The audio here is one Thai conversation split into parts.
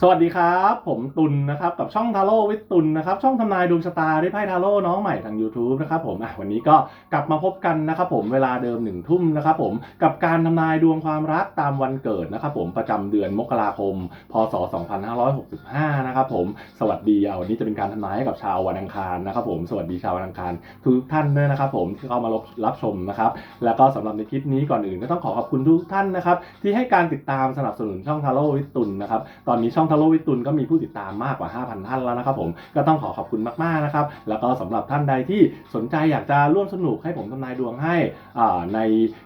สวัสดีครับ ผมตุลนะครับกับช่องทาโร่วิทตุลนะครับช่องทำนายดวงชะตาด้วยไพ่ทาโร่น้องใหม่ทาง YouTube นะครับผมอะวันนี้ก็กลับมาพบกันนะครับผมเวลาเดิมหนึ่งทุ่มนะครับผมกับการทำนายดวงความรักตามวันเกิดนะครับผมประจำเดือนมกราคม พศ 2565 นะครับผมสวัสดีอะวันนี้จะเป็นการทำนายให้กับชาววันอังคารนะครับผมสวัสดีชาววันอังคารทุกท่านด้วยนะครับผมที่เข้ามารับรับชมนะครับแล้วก็สำหรับในคลิปนี้ก่อนอื่นก็ต้องขอขอบคุณทุกท่านนะครับที่ให้การติดตามสนับสนุนช่องทาโร่วิทตุลนะครับตอนนี้ช่องทาโร่วิทตุลก็มีผู้ติดตามมากกว่า 5,000 ท่านแล้วนะครับผมก็ต้องขอขอบคุณมากๆนะครับ แล้วก็สำหรับท่านใดที่สนใจอยากจะร่วมสนุกให้ผมทำนายดวงให้ใน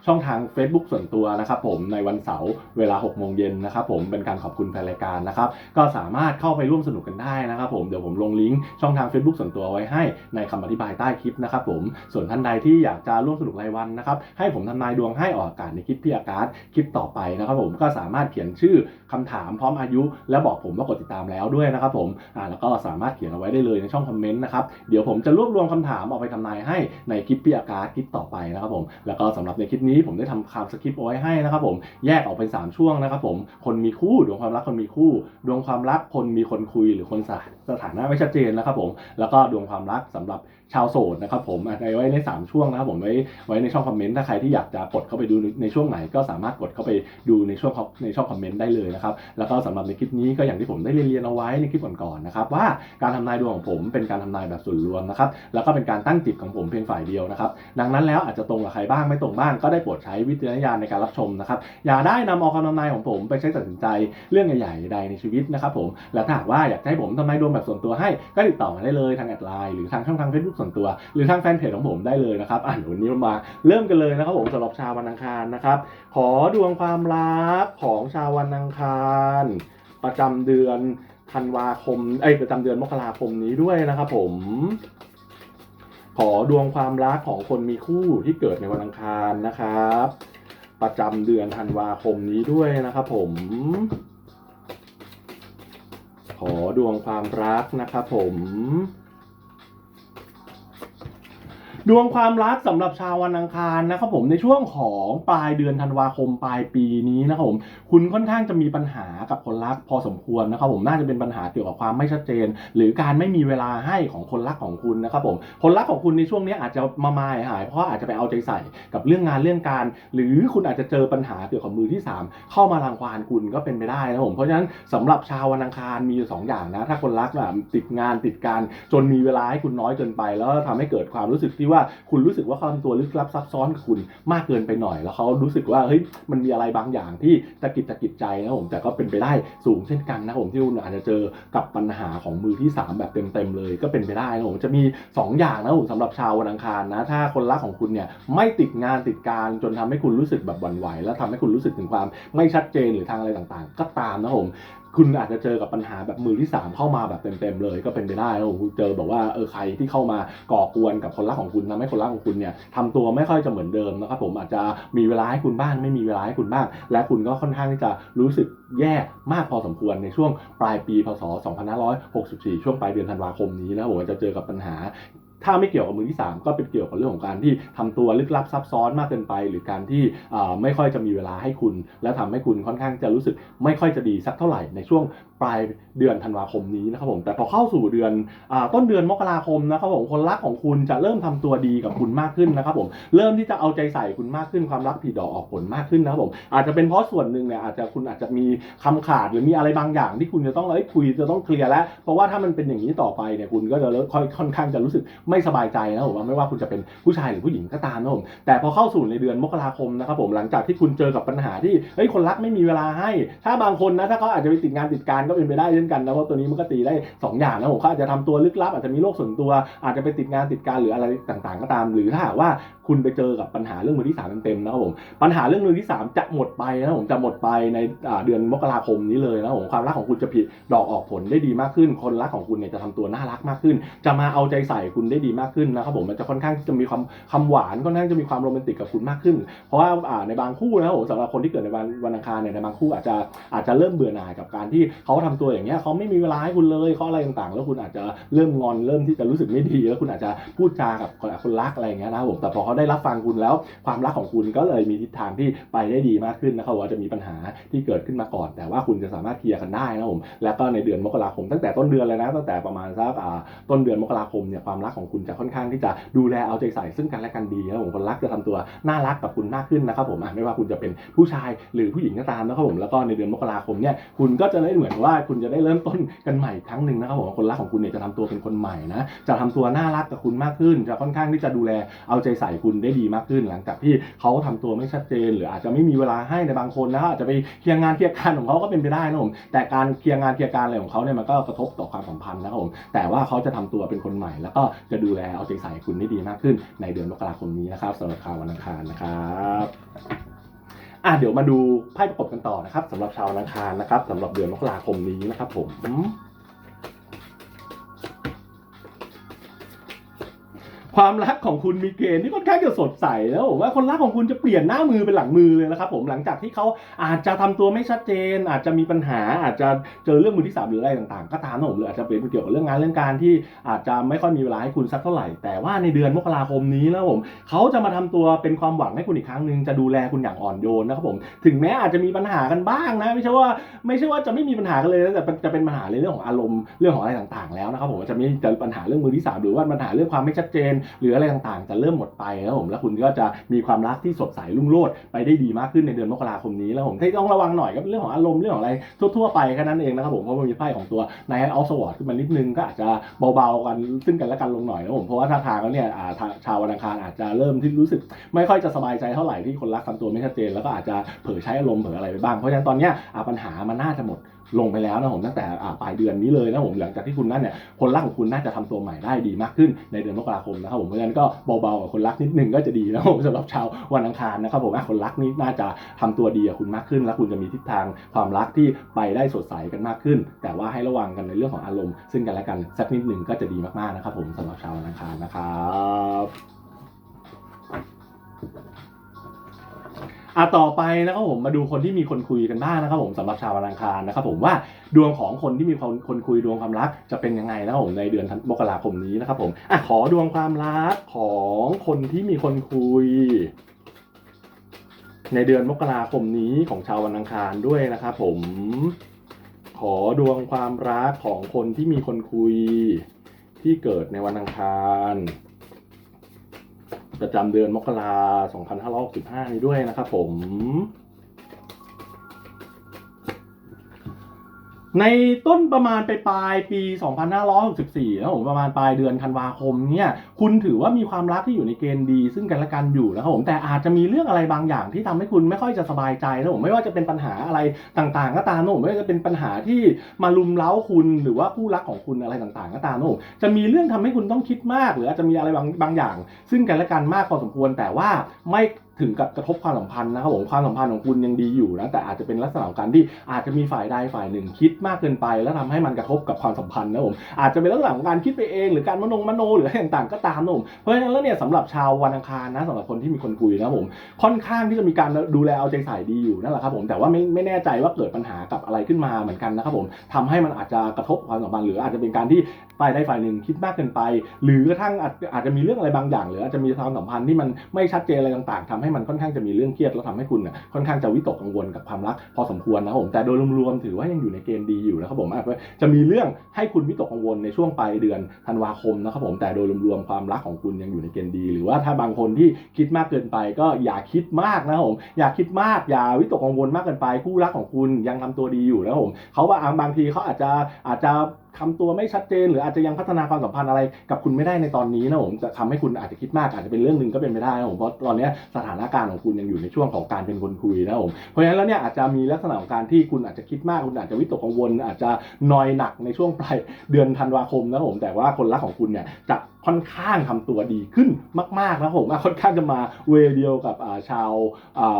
ช่องทาง Facebook ส่วนตัวนะครับผมในวันเสาร์เวลา6โมงเย็นนะครับผมเป็นการขอบคุณแฟนรายการนะครับก็สามารถเข้าไปร่วมสนุกกันได้นะครับผมเดี๋ยวผมลงลิงก์ช่องทาง Facebook ส่วนตัวไว้ให้ในคำอธิบายใต้คลิปนะครับผมส่วนท่านใดที่อยากจะร่วมสนุกรายวันนะครับให้ผมทำนายดวงให้ออกอากาศในคลิปพี่อากาศคลิปต่อไปนะครับผมก็สามารถเขียนชื่อคำถามพร้อมอายุ และบอกบอกผมว่ากดติดตามแล้วด้วยนะครับผมอ่าแล้วก็สามารถเขียนเอาไว้ได้เลยในช่องคอมเมนต์นะครับเดี๋ยวผมจะรวบรวมคำถามเอาไปทำนายให้ในคลิปพี่อากาศคลิปต่อไปนะครับผมแล้วก็สำหรับในคลิปนี้ผมได้ทำคำสคริปต์เอาไว้ให้นะครับผมแยกออกเป็น 3 ช่วงนะครับผมคนมีคู่ดวงความรักคนมีคู่ ดวงความรักคนมีคนคุยหรือคนสถานะไม่ชัดเจนนะครับผมแล้วก็ดวงความรักสำหรับชาวโสดนะครับผมอ่ไว้ใน 3 ช่วงนะครับผมไว้ไว้ในช่องคอมเมนต์ถ้าใครที่อยากจะกดเข้าไปดูในช่วงไหนก็สามารถกดเข้าไปดูในช่วงในช่องคอมเมนต์ได้เลยนะครับแล้วก็สำหรับในคลิปนี้ก็อย่างที่ผมได้เรียนเอาไว้ในคลิปก่อนๆนะครับว่าการทำนายดวงของผมเป็นการทำนายแบบส่วนรวมนะครับแล้วก็เป็นการตั้งจิตของผมเพียงฝ่ายเดียวนะครับดังนั้นแล้วอาจจะตรงกับใครบ้างไม่ตรงบ้างก็ได้โปรดใช้วิจารณญาณในการรับชมนะครับอย่าได้นำเอาคำทำนายของผมไปใช้ตัดสินใจเรื่องใหญ่ๆใดในชีวิตนะครับผมและถ้าหากว่าอยากให้ผมทำนายดวงแบบส่วนตัวให้ก็ติดต่อมาได้เลยทางแอดไลน์หรือทางช่องทาง Facebook ส่วนตัว หรือทางแฟนเพจของผมได้เลยนะครับอะเดี๋ยววันนี้มาเริ่มกันเลยนะครับผมสำหรับชาววันอังคารนะครับ ขอดวงความรักของชาววันอังคาร ประจำเดือนธันวาคมไอ้ประจำเดือนมกราคมนี้ด้วยนะครับผม ขอดวงความรักของคนมีคู่ที่เกิดในวันอังคารนะครับ ประจำเดือนธันวาคมนี้ด้วยนะครับผม ขอดวงความรักนะครับผม ดวงความรักสำหรับชาววันอังคารนะครับผมในช่วงของปลายเดือนธันวาคมปลายปีนี้นะครับผมคุณค่อนข้างจะมีปัญหากับคนรักพอสมควรนะครับผมน่าจะเป็นปัญหาเกี่ยวกับความไม่ชัดเจน หรือการไม่มีเวลาให้ของคนรักของคุณนะครับผมคนรักของคุณในช่วงนี้อาจจะมามาหาย เพราะอาจจะไปเอาใจใส่กับเรื่องงานเรื่องการ หรือคุณอาจจะเจอปัญหาเกี่ยวกับมือที่สามเข้ามารังควานคุณก็เป็นไปได้นะครับผมเพราะฉะนั้นสำหรับชาววันอังคารมีอยู่สองอย่างนะถ้าคนรักแบบติดงานติดการจนมีเวลาให้คุณน้อยเกินไป แล้วทำให้เกิดความรู้สึกที่ว่าคุณรู้สึกว่าเขาทำตัวลึกลับซับซ้อนกับคุณมากเกินไปหน่อย แล้วเขารู้สึกว่าเฮ้ยมันมีอะไรบางอย่างที่ตะกิดตะกิดใจนะผมแต่ก็เป็นไปได้สูงเช่นกันนะผมที่คุณอาจจะเจอกับปัญหาของมือที่สามแบบเต็มๆเลยก็เป็นไปได้นะผมจะมีสองอย่างนะผมสำหรับชาววันอังคารนะ ถ้าคนรักของคุณเนี่ยไม่ติดงานติดการจนทำให้คุณรู้สึกแบบหวั่นไหว แล้วทำให้คุณรู้สึกถึงความไม่ชัดเจนหรือทางอะไรต่างๆ ก็ตามนะผมคุณอาจจะเจอกับปัญหาแบบมือที่ 3 เข้ามาแบบเต็มๆเลย ก็เป็นไปได้แล้วคุณเจอแบบว่าเออใครที่เข้ามาก่อกวนกับคนรักของคุณทำให้คนรักของคุณเนี่ยทำตัวไม่ค่อยจะเหมือนเดิมนะครับผมอาจจะมีเวลาให้คุณบ้างไม่มีเวลาให้คุณบ้าง และคุณก็ค่อนข้างที่จะรู้สึกแย่มากพอสมควรในช่วงปลายปีพศ 2564 ช่วงปลายเดือนธันวาคมนี้นะผมจะเจอกับปัญหา ถ้าไม่เกี่ยวกับมือที่ 3 ก็เป็นเกี่ยวกับเรื่องของการที่ทำตัวลึกลับซับซ้อนมากเกินไป หรือการที่ไม่ค่อยจะมีเวลาให้คุณ และทำให้คุณค่อนข้างจะรู้สึกไม่ค่อยจะดีสักเท่าไหร่ในช่วง ปลายเดือนธันวาคมนี้นะครับผมแต่พอเข้าสู่เดือนอต้นเดือนมกราคมนะครับผมคนรักของคุณจะเริ่มทำตัวดีกับคุณมากขึ้นนะครับผมเริ่มที่จะเอาใจใส่คุณมากขึ้นความรักผีดอกออกผลมากขึ้นนะครับผมอาจจะเป็นเพราะส่วนหนึ่งเนี่ยอาจจะคุณอาจจะมีคำขาดหรือมีอะไรบางอย่างที่คุณจะต้องเอ้ยคุยจะต้องเคลียร์แล้ว เพราะว่าถ้ามันเป็นอย่างนี้ต่อไปเนี่ยคุณก็จะค่อยค่อนข้างจะรู้สึกไม่สบายใจนะผมว่าไม่ว่าคุณจะเป็นผู้ชายหรือผู้หญิงก็ตามนะผมแต่พอเข้าสู่ในเดือนมกราคมนะครับผมหลังจากที่คุณเจอกับปัญหาที่เฮ้ยคนรักไม่มีเวลาให้ ถ้าบางคนนะถ้าเขาอาจจะไปติดงานติดการก็เป็นไปได้เช่นกันนะเพราะตัวนี้มันก็ตีได้สองอย่างนะผมเขาอาจจะทำตัวลึกลับอาจจะมีโรคส่วนตัวอาจจะไปติดงานติดการหรืออะไรต่างๆ ก็ตาม หรือถ้าหากว่า คุณไปเจอกับปัญหาเรื่องมือที่สามเต็มๆนะครับผมปัญหาเรื่องมือที่สามจะหมดไปนะผมจะหมดไปในเดือนมกราคมนี้เลยนะผมความรักของคุณจะผิดดอกออกผลได้ดีมากขึ้น คนรักของคุณเนี่ยจะทำตัวน่ารักมากขึ้น จะมาเอาใจใส่คุณได้ดีมากขึ้นนะครับผมมันจะค่อนข้างจะมีความคำหวานค่อนข้างจะมีความโรแมนติกกับคุณมากขึ้น เพราะว่าในบางคู่นะครับผมสำหรับคนที่เกิดในวันวันอังคารเนี่ยในบางคู่อาจจะอาจจะเริ่มเบื่อหน่ายกับการที่เขาทำตัวอย่างเงี้ยเขาไม่มีเวลาให้คุณเลยเขาอะไรต่างๆ แล้วคุณอาจจะเริ่มงอนเริ่มที่จะรู้สึกไม่ดี แล้วคุณอาจจะพูดจากับคนรักอะไรเงี้ยนะครับผมแต่พอเขาได้ได้รับฟังคุณแล้ว ความรักของคุณก็เลยมีทิศทางที่ไปได้ดีมากขึ้นนะครับว่าจะมีปัญหาที่เกิดขึ้นมาก่อน แต่ว่าคุณจะสามารถเคลียร์กันได้นะผมแล้วก็ในเดือนมกราคม ตั้งแต่ต้นเดือนเลยนะตั้งแต่ประมาณสักต้นเดือนมกราคมเนี่ยความรักของคุณจะค่อนข้างที่จะดูแลเอาใจใส่ซึ่งกันและกันดีนะครับผมคนรักจะทำตัวน่ารักกับคุณมากขึ้นนะครับผมไม่ว่าคุณจะเป็นผู้ชายหรือผู้หญิงก็ตามนะครับผมแล้วก็ในเดือนมกราคมเนี่ยคุณก็จะได้เหมือนว่าคุณจะได้เริ่มต้นกันใหม่ครั้งหนึ่งนะครับผมคนรักของคุณเนี่ยจะทำตัวเป็นคนใหม่นะจะทำตัวน่ารักกับคุณมากขึ้น จะค่อนข้างที่จะดูแลเอาใจใส่คุณได้ดีมากขึ้น หลังจากที่เขาทำตัวไม่ชัดเจน หรืออาจจะไม่มีเวลาให้ในบางคนนะอาจจะไปเคลียร์งานเคลียร์การของเขาก็เป็นไปได้นะผมแต่การเคลียร์งานเคลียร์การอะไรของเขาเนี่ยมันก็กระทบต่อความสัมพันธ์นะครับผมแต่ว่าเขาจะทำตัวเป็นคนใหม่ แล้วก็จะดูแลเอาใจใส่คุณได้ดีมากขึ้น ในเดือนมกราคมนี้นะครับสำหรับชาววันอังคารนะครับอะเดี๋ยวมาดูไพ่ประกบกันต่อนะครับสำหรับชาวนังคารนะครับสำหรับเดือนมกราคมนี้นะครับผม ความรักของคุณมีเกณฑ์ที่ค่อนข้างจะสดใสแล้วผมว่าคนรักของคุณจะเปลี่ยนหน้ามือเป็นหลังมือเลยนะครับผมหลังจากที่เขาอาจจะทำตัวไม่ชัดเจน อาจจะมีปัญหาอาจจะเจอเรื่องมือที่สามหรืออะไรต่างๆ ก็ตามนะผมหรืออาจจะเป็นเกี่ยวกับเรื่องงานเรื่องการที่อาจจะไม่ค่อยมีเวลาให้คุณสักเท่าไหร่ แต่ว่าในเดือนมกราคมนี้นะผมเขาจะมาทำตัวเป็นความหวังให้คุณอีกครั้งหนึ่งจะดูแลคุณอย่างอ่อนโยนนะครับผมถึงแม้อาจจะมีปัญหากันบ้างนะ ไม่ใช่ว่าไม่ใช่ว่าจะไม่มีปัญหากันเลยแต่จะเป็นปัญหาในเรื่องของอารมณ์เรื่องของอะไรต่างๆ แล้วนะครับผมจะมีจะปัญหาเรื่องมือที่สามหรือว่าปัญหาเรื่องความไม่ชัดเจนหรืออะไรต่างๆ จะเริ่มหมดไปแล้วผมแล้วคุณก็จะมีความรักที่สดใสรุ่งโรจน์ไปได้ดีมากขึ้นในเดือนมกราคมนี้แล้วผมที่ต้องระวังหน่อยก็เป็นเรื่องของอารมณ์เรื่องของอะไรทั่วๆไปแค่นั้นเองนะครับผมเพราะมันมีไพ่ของตัว Knight of Swords ขึ้นมานิดนึงก็อาจจะเบาๆกันซึ่งกันและกันลงหน่อยนะผมเพราะว่าท่าทางแล้วเนี่ยาชาววันอังคารอาจจะเริ่มที่รู้สึก ไม่ค่อยจะสบายใจเท่าไหร่ที่คนรักทำตัวไม่ชัดเจนแล้วก็อาจจะเผลอใช้อารมณ์เผลออะไรไปบ้างเพราะฉะนั้นตอนเนี้ยปัญหามันน่าจะหมด ลงไปแล้วนะผมตั้งแต่ปลายเดือนนี้เลยนะผมหลังจากที่คุณนั่นเนี่ยคนรักของคุณน่าจะทำตัวใหม่ได้ดีมากขึ้นในเดือนมกราคมนะครับผมเพราะฉะนั้นก็เบาๆกับคนรักนิดนึงก็จะดีนะผมสำหรับชาววันอังคารนะครับผมอะคนรักนี้น่าจะทำตัวดีกับคุณมากขึ้น แล้วคุณจะมีทิศทางความรักที่ไปได้สดใสกันมากขึ้น แต่ว่าให้ระวังกันในเรื่องของอารมณ์ซึ่งกันและกันสักนิดหนึ่งก็จะดีมากๆนะครับผมสำหรับชาววันอังคารนะครับ อะต่อไปนะครับผมมาดูคนที่มีคนคุยกันบ้างนะครับผมสำหรับชาววันอังคารนะครับผมว่าดวงของคนที่มีคนคนคุยดวงความรักจะเป็นยังไงนะครับผมในเดือนธันมกราคมนี้นะครับผมอะขอดวงความรักของคนที่มีคนคุย ในเดือนมกราคมนี้ของชาววันอังคารด้วยนะครับผมขอดวงความรักของคนที่มีคนคุยที่เกิดในวันอังคาร ประจำเดือนมกราคม2565 นี้ด้วยนะครับผม ในต้นประมาณไปปลายปี 2564นะผมประมาณปลายเดือนธันวาคมเนี่ยคุณถือว่ามีความรักที่อยู่ในเกณฑ์ดี ซึ่งกันและกันอยู่นะครับผมแต่อาจจะมีเรื่องอะไรบางอย่างที่ทำให้คุณไม่ค่อยจะสบายใจนะผมไม่ว่าจะเป็นปัญหาอะไรต่างๆ ก็ตามนะผมไม่ว่าจะเป็นปัญหาที่มาลุมเล้าคุณหรือว่าคู่รักของคุณอะไรต่างๆ ก็ตามนะผมจะมีเรื่องทำให้คุณต้องคิดมาก หรืออาจจะมีอะไรบางบางอย่าง ซึ่งกันและกันมากพอสมควรแต่ว่าไม่ ถึงกับกระทบความสัมพันธ์นะครับผมความสัมพันธ์ของคุณยังดีอยู่นะแต่อาจจะเป็นลักษณะของการที่อาจจะมีฝ่ายใดฝ่ายหนึ่งคิดมากเกินไป แล้วทำให้มันกระทบกับความสัมพันธ์นะผมอาจจะเป็นลักษณะของการคิดไปเองหรือการมโนมโนหรืออะไรต่างๆก็ตามนะผมเพราะฉะนั้นแล้วเนี่ยสำหรับชาววันอังคารนะสำหรับคนที่มีคนคุยนะผมค่อนข้างที่จะมีการดูแลเอาใจใส่ดีอยู่นั่นแหละครับผมแต่ว่าไม่ไม่แน่ใจว่าเกิดปัญหากับอะไรขึ้นมาเหมือนกันนะครับผมทำให้มันอาจจะกระทบความสัมพันธ์หรืออาจจะเป็นการที่ฝ่ายใดฝ่ายหนึ่งคิดมากเกินไป หรือกระทั่งอาจจะมีเรื่องอะไรบางอย่าง หรืออาจจะมีความสัมพันธ์ที่มันไม่ชัดเจนอะไรต่าง ๆทำให้มันค่อนข้างจะมีเรื่องเครียดแล้วทำให้คุณน่ะค่อนข้างจะวิตกกังวลกับความรักพอสมควรนะครับผมแต่โดยรวมๆถือว่ายังอยู่ในเกณฑ์ดีอยู่นะครับผมอาจจะจะมีเรื่องให้คุณวิตกกังวลในช่วงปลายเดือนธันวาคมนะครับผมแต่โดยรวมๆความรักของคุณยังอยู่ในเกณฑ์ดี หรือว่าถ้าบางคนที่คิดมากเกินไป ก็อย่าคิดมากนะครับผมอย่าคิดมากอย่าวิตกกังวลมากเกินไปคู่รักของคุณยังทำตัวดีอยู่นะครับผมเขาว่าบางทีเขาอาจจะอาจจะทำตัวไม่ชัดเจน หรืออาจจะยังพัฒนาความสัมพันธ์อะไรกับคุณไม่ได้ในตอนนี้นะผมจะทำให้คุณอาจจะคิดมากอาจจะเป็นเรื่องหนึ่งก็เป็นไปได้นะผมเพราะตอนนี้สถานการณ์ของคุณยังอยู่ในช่วงของการเป็นคนคุยนะผมเพราะฉะนั้นแล้วเนี่ยอาจจะมีลักษณะของการที่คุณอาจจะคิดมากคุณอาจจะวิตกกังวล อาจจะนอยหนักในช่วงปลายเดือนธันวาคมนะผมแต่ว่าคนรักของคุณเนี่ยจะ ค่อนข้างทำตัวดีขึ้นมากๆนะผมค่อนข้างจะมาเวเดียวกับชาว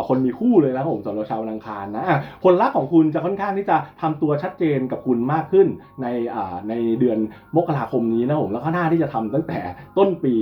คนมีคู่เลยนะผมสำหรับชาววังคารนะอะคนรักของคุณจะค่อนข้างที่จะทำตัวชัดเจนกับคุณมากขึ้นในในเดือนมกราคมนี้นะผมแล้วก็น่าที่จะทำตั้งแต่ต้นปี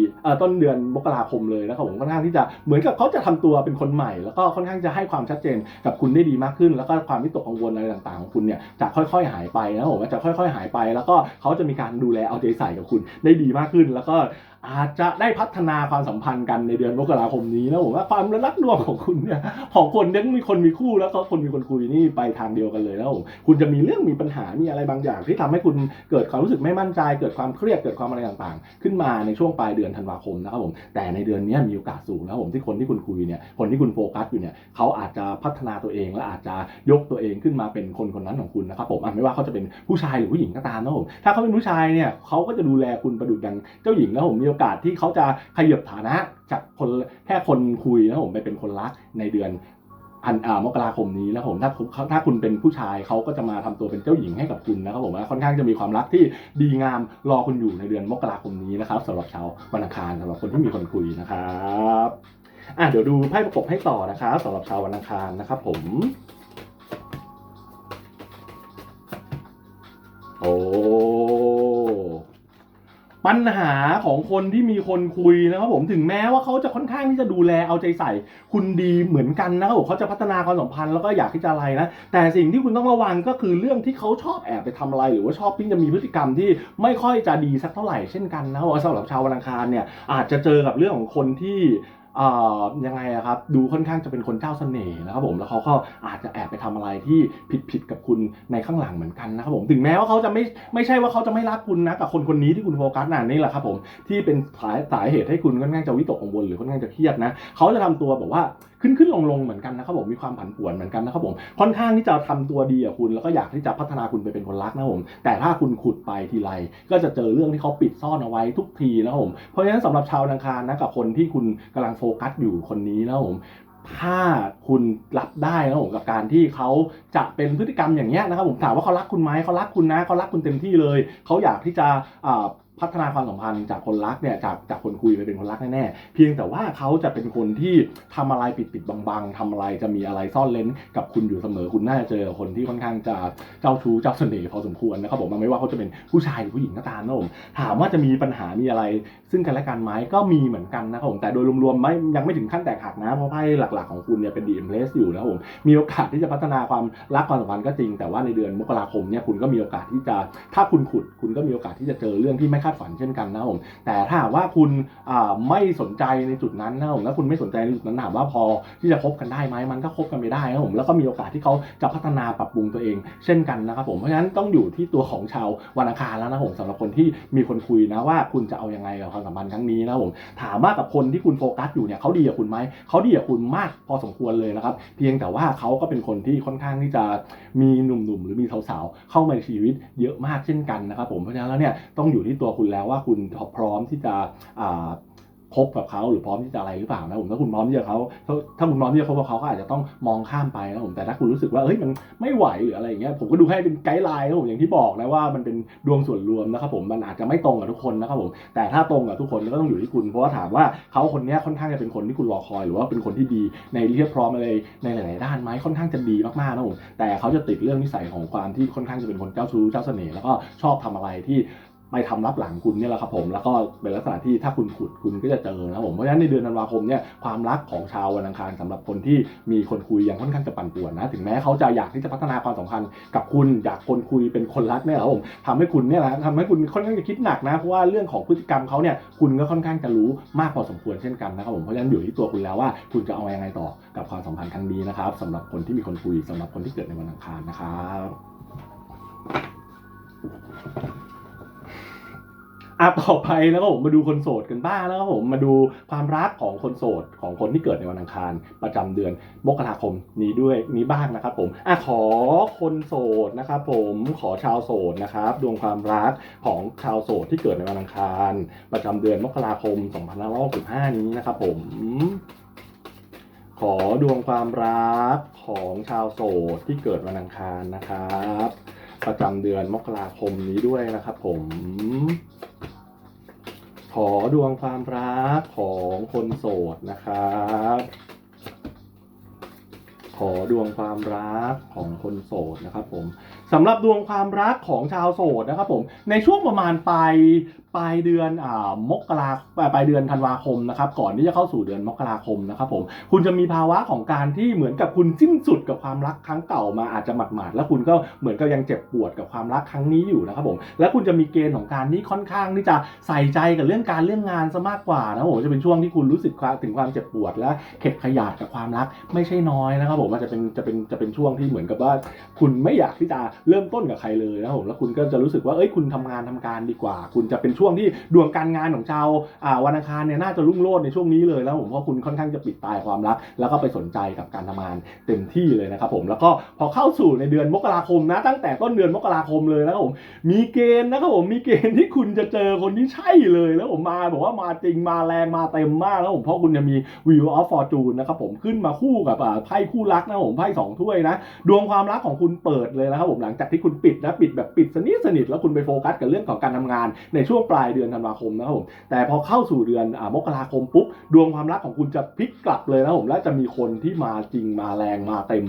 ต้นเดือนมกราคมเลยนะครับผมค่อนข้างที่จะเหมือนกับเขาจะทำตัวเป็นคนใหม่ แล้วก็ค่อนข้างจะให้ความชัดเจนกับคุณได้ดีมากขึ้น แล้วก็ความวิตกกังวลอะไรต่างๆของคุณเนี่ยจะค่อย ๆ หายไปนะผมจะค่อย ๆ หายไป แล้วก็เขาจะมีการดูแลเอาใจใส่กับคุณได้ดีมากขึ้น แล้วก็ are อาจจะได้พัฒนาความสัมพันธ์กันในเดือนมกราคมนี้นะผมว่าความรักดวงของคุณเนี่ยของคนที่มีคนมีคู่แล้วก็คนมีคนคุยนี่ไปทางเดียวกันเลยนะผมคุณจะมีเรื่องมีปัญหามีอะไรบางอย่าง ที่ทำให้คุณเกิดความรู้สึกไม่มั่นใจ เกิดความเครียดเกิดความอะไรต่างๆ ขึ้นมาในช่วงปลายเดือนธันวาคมนะครับผมแต่ในเดือนนี้มีโอกาสสูงนะครับผมที่คนที่คุณคุยเนี่ยคนที่คุณโฟกัสอยู่เนี่ยเขาอาจจะพัฒนาตัวเองและอาจจะยกตัวเองขึ้นมาเป็นคนคนนั้นของคุณนะครับผมไม่ว่าเขาจะเป็นผู้ชายหรือผู้หญิงก็ตามนะผมถ้าเขาเป็นผู้ชายเนี่ยเขาก็จะดูแลคุณประดุจดังเจ้าหญิงนะผมมีโอกาสที่เขาจะขยับฐานะจากคนแค่คนคุยนะผมไปเป็นคนรักในเดือนอันอ่ามกราคมนี้นะผมถ้าถ้าถ้าคุณเป็นผู้ชายเขาก็จะมาทำตัวเป็นเจ้าหญิงให้กับคุณนะครับผมค่อนข้างจะมีความรักที่ดีงามรอคุณอยู่ในเดือนมกราคมนี้นะครับสำหรับชาววันอังคารสำหรับคนที่มีคนคุยนะครับอะเดี๋ยวดูไพ่ประกบให้ต่อนะครับสำหรับชาววันอังคารนะครับผม ปัญหาของคนที่มีคนคุยนะครับผมถึงแม้ว่าเขาจะค่อนข้างที่จะดูแลเอาใจใส่ คุณดีเหมือนกันนะครับผมเขาจะพัฒนาความสัมพันธ์แล้วก็อยากที่จะอะไรนะแต่สิ่งที่คุณต้องระวังก็คือเรื่องที่เขาชอบแอบไปทำอะไร หรือว่าชอบที่จะมีพฤติกรรมที่ไม่ค่อยจะดีสักเท่าไหร่เช่นกันนะครับสำหรับชาววันอังคารเนี่ยอาจจะเจอกับเรื่องของคนที่ ยังไงอะครับดูค่อนข้างจะเป็นคนเจ้าเสน่ห์นะครับผมแล้วเขาก็อาจจะแอบไปทำอะไรที่ผิดผิดกับคุณในข้างหลังเหมือนกันนะครับผมถึงแม้ว่าเขาจะไม่ไม่ใช่ว่าเขาจะไม่รักคุณนะกับคนคนนี้ที่คุณโฟกัสน่ะนี่แหละครับผมที่เป็นสายสาเหตุให้คุณค่อนข้างจะวิตกกังวลหรือค่อนข้างจะเครียดนะเขาจะทำตัวแบบว่าขึ้นขึ้นลงลงเหมือนกันนะครับผมมีความผันผวนเหมือนกันนะครับผมค่อนข้างที่จะทำตัวดีกับคุณแล้วก็อยากที่จะพัฒนาคุณไปเป็นคนรักนะผมแต่ถ้าคุณขุดไปทีไรก็จะเจอเรื่องที่เขาปิดซ่อนเอาไว้ทุกทีนะครับผมเพราะฉะนั้นสำหรับชาววันอังคารนะกับคนที่คุณกำลังโฟกัสอยู่คนนี้นะครับผมถ้าคุณรับได้นะผมกับการที่เขาจะเป็นพฤติกรรมอย่างเงี้ยนะครับผมถามว่าเขารักคุณไหมเขารักคุณนะเขารักคุณเต็มที่เลย เขาอยากที่จะ พัฒนาความสัมพันธ์จากคนรักเนี่ยจากจากคนคุยไปเป็นคนรักแน่ๆเพียงแต่ว่าเขาจะเป็นคนที่ทำอะไรปิดปิดๆบังๆทำอะไรจะมีอะไรซ่อนเลนกับคุณอยู่เสมอคุณน่าจะเจอคนที่ค่อนข้างจะเจ้าชู้เจ้าเสน่ห์พอสมควรนะครับผมไม่ว่าเขาจะเป็นผู้ชายหรือผู้หญิงก็ตามนะผมถามว่าจะมีปัญหามีอะไร ซึ่งกันและกันไหมก็มีเหมือนกันนะครับผมแต่โดยรวมๆไม่ยังไม่ถึงขั้นแตกหักนะเพราะไพ่หลักๆของคุณเนี่ยเป็นดีเอ็มเพลสอยู่นะครับผมมีโอกาสที่จะพัฒนาความรักความสัมพันธ์ก็จริง แต่ว่าในเดือนมกราคมเนี่ยคุณก็มีโอกาสที่จะถ้าคุณขุดคุณก็มีโอกาสที่จะเจอเรื่องที่ไม่คาดฝันเช่นกันนะผมแต่ถ้าว่าคุณไม่สนใจในจุดนั้นนะผมแล้วคุณไม่สนใจในจุดนั้นถามว่าพอที่จะคบกันได้ไหมมันก็คบกันไม่ได้นะผมแล้วก็มีโอกาสที่เขาจะพัฒนาปรับปรุงตัวเองเช่นกันนะครับผมเพราะฉะนั้นต้องอยู่ที่ตัวของชาววันอังคารแล้วนะผมสำหรับคนที่มีคนคุยนะว่าคุณจะเอายังไงกับความสัมพันธ์ครั้งนี้นะผมถามว่ากับคนที่คุณโฟกัสอยู่เนี่ยเขาดีกับคุณไหมเขาดีกับคุณมากพอสมควรเลยนะครับ เพียงแต่ว่าเขาก็เป็นคนที่ค่อนข้างที่จะมีหนุ่มๆหรือมีสาวๆเข้ามาในชีวิตเยอะมากเช่นกันนะครับผมเพราะฉะนั้นแล้วเนี่ยต้องอยู่ที่ตัวคุณแล้วว่าคุณพร้อมที่จะคบกับเขาหรือพร้อมที่จะอะไรหรือเปล่านะผมถ้าคุณพร้อมที่จะเขาถ้าคุณพร้อมที่จะคบกับเขาก็อาจจะต้องมองข้ามไปนะผมแต่ถ้าคุณรู้สึกว่าเฮ้ยมันไม่ไหวหรืออะไรอย่างเงี้ยผมก็ดูให้เป็นไกด์ไลน์นะผมอย่างที่บอกนะว่ามันเป็นดวงส่วนรวมนะครับผมมันอาจจะไม่ตรงกับทุกคนนะครับผมแต่ถ้าตรงกับทุกคนก็ต้องอยู่ที่คุณเพราะว่าถามว่าเขาคนนี้ค่อนข้างจะเป็นคนที่คุณรอคอย หรือว่าเป็นคนที่ดีในเรียบพร้อมอะไรในหลาย ๆ ด้านไหมค่อนข้างจะดีมากๆนะผมแต่เขาจะติดเรื่องนิสัยของความที่ค่อนข้างจะเป็นคนเจ้าชู้เจ้าเสน่ห์แล้วก็ชอบทำอะไรที่ ไปทำรับหลังคุณเนี่ยแหละครับผมแล้วก็เป็นลักษณะที่ถ้าคุณขุดคุณก็จะเจอนะผมเพราะฉะนั้นในเดือนธันวาคมเนี่ยความรักของชาววันอังคารสำหรับคนที่มีคนคุยยังค่อนข้างจะปั่นป่วนนะถึงแม้เขาจะอยากที่จะพัฒนาความสัมพันธ์กับคุณอยากคนคุยเป็นคนรักเนี่ยแหละครับผมทำให้คุณเนี่ยแหละทำให้คุณค่อนข้างจะคิดหนักนะเพราะว่าเรื่องของพฤติกรรมเขาเนี่ยคุณก็ค่อนข้างจะรู้มากพอสมควรเช่นกันนะครับผมเพราะฉะนั้นอยู่ที่ตัวคุณแล้วว่า คุณจะเอาอยังไงต่อกับความสัมพันธ์ครั้งนี้นะครับสำหรับคนที่มีคนคุยสำหรับคนที่เกิดในวันอังคารนะครับ อะต่อไปแล้วก็ผมมาดูคนโสดกันบ้างแล้วก็ผมมาดูความรักของคนโสดของคนที่เกิดในวันอังคารประจำเดือนมกราคมนี้ด้วยนี้บ้างนะครับผมอะขอคนโสดนะครับผมขอชาวโสดนะครับดวงความรักของชาวโสดที่เกิดในวันอังคาร ประจำเดือนมกราคม2565นี้นะครับผมขอดวงความรักของชาวโสดที่เกิดวันอังคารนะครับ ประจำเดือนมกราคมนี้ด้วยนะครับผม ขอดวงความรักของคนโสดนะครับ ขอดวงความรักของคนโสดนะครับผมสำหรับดวงความรักของชาวโสดนะครับผมในช่วงประมาณปลาย ปลายเดือนอ่ามกราปลายเดือนธันวาคมนะครับก่อนที่จะเข้าสู่เดือนมกราคมนะครับผมคุณจะมีภาวะของการที่เหมือนกับคุณสิ้นสุดกับความรักครั้งเก่ามาอาจจะหมาดๆแล้วคุณก็เหมือนกับยังเจ็บปวดกับความรักครั้งนี้อยู่นะครับผมและคุณจะมีเกณฑ์ของการที่ค่อนข้างที่จะใส่ใจกับเรื่องการเรื่องงานซะมากกว่านะครับผมจะเป็นช่วงที่คุณรู้สึกถึงความเจ็บปวด และเข็ดขยาดกับความรักไม่ใช่น้อยนะครับผมมันจะเป็นจะเป็นจะเป็นช่วงที่เหมือนกับว่า คุณไม่อยากที่จะเริ่มต้นกับใครเลยนะครับผมแล้วคุณก็จะรู้สึกว่าเอ้ยคุณทำงานทำการดีกว่า คุณจะเป็นช่วงที่ดวงการงานของชาววันอังคารเนี่ยน่าจะรุ่งโรจน์ในช่วงนี้เลยแล้วผมเพราะคุณค่อนข้างจะปิดตายความรัก แล้วก็ไปสนใจกับการทำงานเต็มที่เลยนะครับผมแล้วก็พอเข้าสู่ในเดือนมกราคมนะ ตั้งแต่ต้นเดือนมกราคมเลยนะครับผมมีเกณฑ์นะครับผมมีเกณฑ์ที่คุณจะเจอคนที่ใช่เลยแล้วผมมาบอกว่ามาจริงมาแรงมาเต็มมากแล้วผมเพราะคุณจะมี Wheel of Fortune นะครับผมขึ้นมาคู่กับไพ่คู่รักนะผมไพ่สองถ้วยนะดวงความรักของคุณเปิดเลยนะครับผมหลังจากที่คุณปิดนะปิดแบบปิดสนิทสนิทแล้วคุณไปโฟกัสกับเรื่องของการทำงานในช่วงปลายเดือนธันวาคมนะครับผมแต่พอเข้าสู่เดือนอมกราคมปุ๊บดวงความรักของคุณจะพลิกกลับเลยนะครับผมและจะมีคนที่มาจริงมาแรงมาเต็ม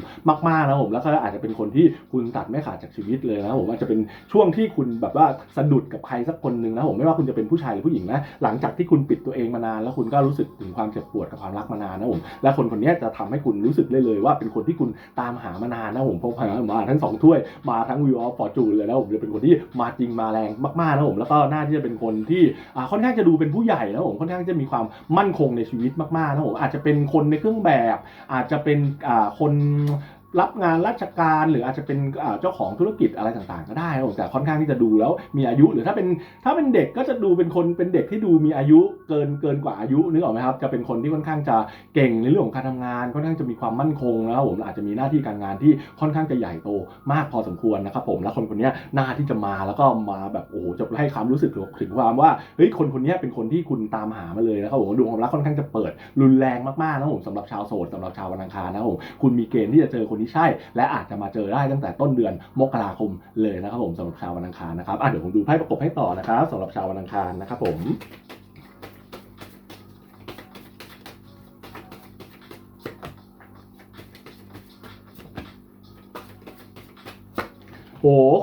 มากๆนะครับผมแล้วก็อาจจะเป็นคนที่คุณตัดไม่ขาดจากชีวิตเลยนะครับผมอาจจะเป็นช่วงที่คุณแบบว่าสะดุดกับใครสักคนหนึ่งนะครับผมไม่ว่าคุณจะเป็นผู้ชายหรือผู้หญิงนะหลังจากที่คุณปิดตัวเองมานาน แล้วคุณก็รู้สึกถึงความเจ็บปวดกับความรักมานานนะครับผมและคนคนนี้จะทำให้คุณรู้สึกได้เลยว่าเป็นคนที่คุณตามหามานานนะผมเพราะมาทั้งสองถ้วยมาทั้ง View of Fortune เลยนะผมจะเป็นคนที่มาจริงมาแรงมากๆนะผมแล้วก็น่าที่จะเป็นคนที่ค่อนข้างจะดูเป็นผู้ใหญ่นะผมค่อนข้างจะมีความมั่นคงในชีวิตมากๆนะผมอาจจะเป็นคนในเครื่องแบบ อาจจะเป็นคน รับงานราชการหรืออาจจะเป็นเจ้าของธุรกิจอะไรต่างๆ ก็ได้นะผมแต่ค่อนข้างที่จะดูแล้วมีอายุหรือถ้าเป็นถ้าเป็นเด็กก็จะดูเป็นคนเป็นเด็กที่ดูมีอายุเกินเกินกว่าอายุนึกออกไหมครับจะเป็นคนที่ค่อนข้างจะเก่งในเรื่องของการทำงานค่อนข้างจะมีความมั่นคงนะครับผมอาจจะมีหน้าที่การงานที่ค่อนข้างจะใหญ่โตมากพอสมควรนะครับผมแล้วคนคนนี้หน้าที่จะมาแล้วก็มาแบบโอ้โหจะให้ความรู้สึกถึงความว่าเฮ้ยคนคนนี้เป็นคนที่คุณตามหามาเลยนะครับผมดวงความรักค่อนข้างจะเปิดรุนแรงมากๆนะครับผมสำหรับชาวโสดสำหรับชาววันอังคารนะครับผมคุณมีเกณฑ์ที่จะเจอคนที่ใช่ และอาจจะมาเจอได้ตั้งแต่ต้นเดือนมกราคมเลยนะครับผมสำหรับชาววันอังคารนะครับอะเดี๋ยวผมดูไพ่ประกบให้ต่อนะครับสำหรับชาววันอังคารนะครับผม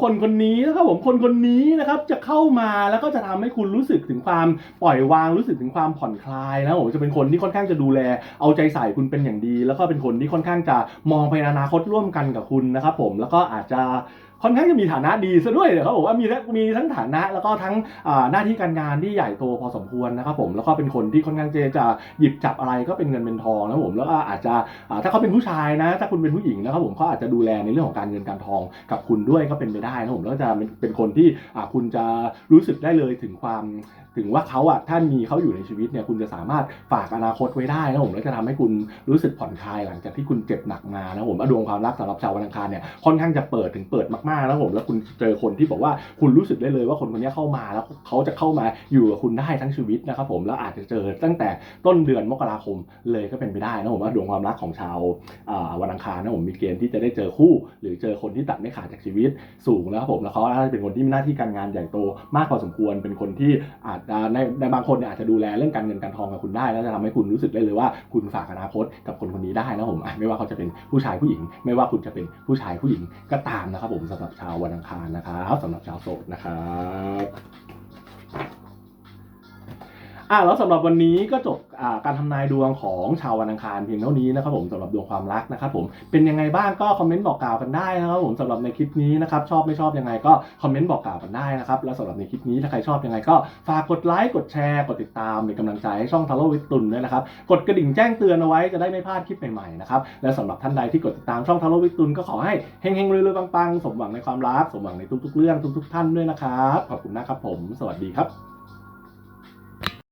คนคนนี้นะครับผมคนคนนี้นะครับจะเข้ามาแล้วก็จะทำให้คุณรู้สึกถึงความปล่อยวางรู้สึกถึงความผ่อนคลายนะผมจะเป็นคนที่ค่อนข้างจะดูแล เอาใจใส่คุณเป็นอย่างดี แล้วก็เป็นคนที่ค่อนข้างจะมองไปในอนาคตร่วมกันกับคุณนะครับผมแล้วก็อาจจะ ค่อนข้างจะมีฐานะดีซะด้วยเลยเขาบอกว่ามีทั้งมีทั้งฐานะแล้วก็ทั้งหน้าที่การงานที่ใหญ่โตพอสมควรนะครับผมแล้วก็เป็นคนที่ค่อนข้างจะจะหยิบจับอะไรก็เป็นเงินเป็นทองนะผมแล้วก็อาจจะถ้าเขาเป็นผู้ชายนะ ถ้าคุณเป็นผู้หญิงนะครับผมเขาอาจจะดูแลในเรื่องของการเงินการทองกับคุณด้วยก็เป็นไปได้นะผมแล้วจะเป็นคนที่คุณจะรู้สึกได้เลยถึงความ ถึงว่าเขาอะถ้ามีเขาอยู่ในชีวิตเนี่ยคุณจะสามารถฝากอนาคตไว้ได้นะผมแล้วจะทำให้คุณรู้สึกผ่อนคลายหลังจากที่คุณเจ็บหนักมานะผมว่าดวงความรักสำหรับชาววันอังคารเนี่ยค่อนข้างจะเปิดถึงเปิดมากๆนะผมแล้วคุณเจอคนที่บอกว่าคุณรู้สึกได้เลยว่าคนคนนี้เข้ามาแล้วเขาจะเข้ามาอยู่กับคุณได้ทั้งชีวิตนะครับผมแล้วอาจจะเจอตั้งแต่ต้นเดือนมกราคมเลยก็เป็นไปได้นะผมว่าดวงความรักของชาววันอังคารนะผมมีเกณฑ์ที่จะได้เจอคู่ หรือเจอคนที่ตัดไม่ขาดจากชีวิตสูงนะครับผมแล้วเขาอาจจะเป็นคนที่มีหน้าที่การงานใหญ่โตมากพอสมควรเป็นคนที่อาจในในบางคนเนี่ยอาจจะดูแลเรื่องการเงินการทองกับคุณได้ แล้วจะทำให้คุณรู้สึกได้เลยว่าคุณฝากอนาคตกับคนคนนี้ได้นะผมไม่ว่าเขาจะเป็นผู้ชายผู้หญิง ไม่ว่าคุณจะเป็นผู้ชายผู้หญิงก็ตามนะครับผมสำหรับชาววันอังคารนะครับสำหรับชาวโสดนะครับ อะแล้วสำหรับวันนี้ก็จบการทำนายดวงของชาววันอังคารเพียงเท่านี้นะครับผมสำหรับดวงความรักนะครับผมเป็นยังไงบ้างก็คอมเมนต์บอกกล่าวกันได้นะครับผมสำหรับในคลิปนี้นะครับชอบไม่ชอบยังไงก็คอมเมนต์บอกกล่าวกันได้นะครับและสำหรับในคลิปนี้ถ้าใครชอบยังไงก็ฝากกดไลค์กดแชร์กดติดตามเป็นกำลังใจให้ช่องทาโร่วิตุนด้วยนะครับกดกระดิ่งแจ้งเตือนเอาไว้จะได้ไม่พลาดคลิปใหม่ๆนะครับและสำหรับท่านใดที่กดติดตามช่องทาโร่วิตุนก็ขอให้เฮงๆรวยๆปังๆสมหวังในความรักสมหวังในทุกๆ เรื่องทุก ๆ ท่านด้วยนะครับขอบคุณนะครับผม สวัสดีครับ